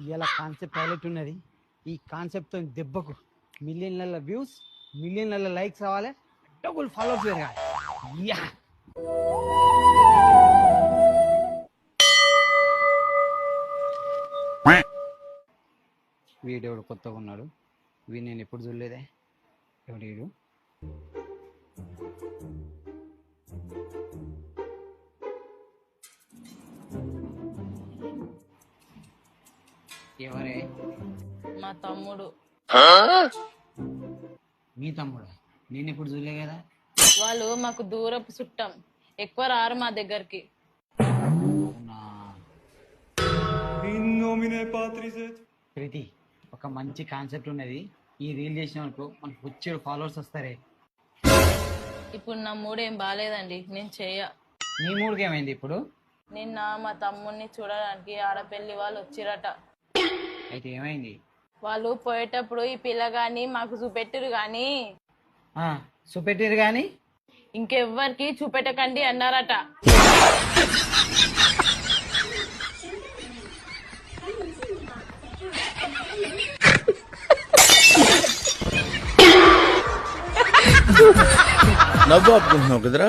ఇలా concept highlight ఉన్నది. ఈ కాన్సెప్ట్తో దెబ్బకు మిలియన్ల వ్యూస్ మిలియన్ల లైక్స్ రావాలి డబుల్ ఫాలోవర్స్ పెరగాలి. యా! వీడెవడు కొత్తగా ఉన్నాడు? వీడు నేను ఎప్పుడు చూడలేదే? ఎవడు ఎవరే? మా తమ్ముడు. మీ తమ్ముడు? నేను ఎప్పుడు చూడలే కదా? వాళ్ళు మాకు దూరపు చుట్టం. ఎక్కువ రారు మా దగ్గరికి. ప్రీతి ఒక మంచి కాన్సెప్ట్ ఉన్నది. ఈ రీల్ చేసిన వరకు మనకు వచ్చేడు ఫాలోవర్స్ వస్తారే? ఇప్పుడు నా మూడు ఏం బాగాలేదండి నేను చెయ్య నీ మూడుకి ఏమైంది ఇప్పుడు? నిన్న మా తమ్ముడిని చూడడానికి ఆడపెళ్ళి వాళ్ళు వచ్చిరట. అయితే ఏమైంది? వాళ్ళు పోయేటప్పుడు ఈ పిల్లగాని మాకు చూపెట్టురు గాని. ఆ, చూపెట్టారు కానీ ఇంకెవ్వరికి చూపెట్టకండి అన్నారట. నవ్వు ఆపుకుంటున్నావు కదరా?